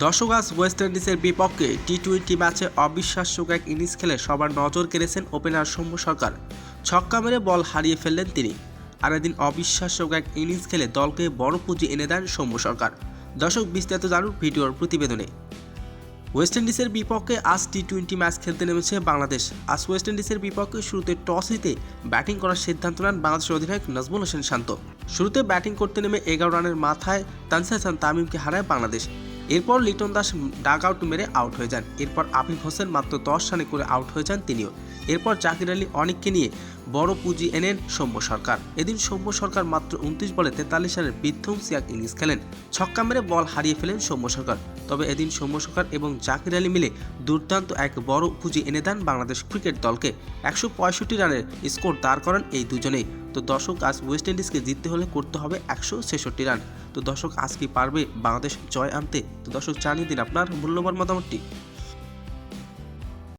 দর্শক আজ ওয়েস্ট ইন্ডিজের বিপক্ষে টি টোয়েন্টি ম্যাচে অবিশ্বাস্য এক ইনিংস খেলে সবার নজর কেড়েছেন ওপেনার সৌম্য সরকার। ছক্কা মেরে বল হারিয়ে ফেললেন তিনি। আর এদিন অবিশ্বাস্য এক ইনিংস খেলে দলকে বড় পুঁজি এনে দেন সৌম্য সরকার। দর্শক বিস্তারিত জানুন ভিডিওর প্রতিবেদনে। ওয়েস্ট ইন্ডিজের বিপক্ষে আজ টি টোয়েন্টি ম্যাচ খেলতে নেমেছে বাংলাদেশ। আজ ওয়েস্ট ইন্ডিজের বিপক্ষে শুরুতে টস জিতে ব্যাটিং করার সিদ্ধান্ত নেন বাংলাদেশের অধিনায়ক নাজমুল হোসেন শান্ত। শুরুতে ব্যাটিং করতে নেমে এগারো রানের মাথায় তানসির হাসান তামিমকে হারায় বাংলাদেশ। এরপর লিটন দাস ডাক আউট মেরে আউট হয়ে যান। এরপর আফিফ হোসেন মাত্র দশ রানে করে আউট হয়ে যান তিনিও। এরপর জাকির আলী অনেককে নিয়ে বড় পুঁজি এনেন সৌম্য সরকার। এদিন সৌম্য সরকার মাত্র উনত্রিশ বলে তেতাল্লিশ রানের বিধ্বংসী এক ইনিংস খেলেন। ছক্কা মেরে বল হারিয়ে ফেলেন সৌম্য সরকার। তবে এদিন সৌম্য সরকার এবং জাকির আলী মিলে দুর্দান্ত এক বড় পুঁজি এনে দেন বাংলাদেশ ক্রিকেট দলকে। একশো পঁয়ষট্টি রানের স্কোর দাঁড় করেন এই দুজনেই। তো দর্শক, আজ ওয়েস্ট ইন্ডিজকে জিততে হলে করতে হবে একশো ছেষট্টি রান। তো দর্শক, আজ কি পারবে বাংলাদেশ জয় আনতে? তো দর্শক, জানিয়ে দিন আপনার মূল্যবান মতামতটি।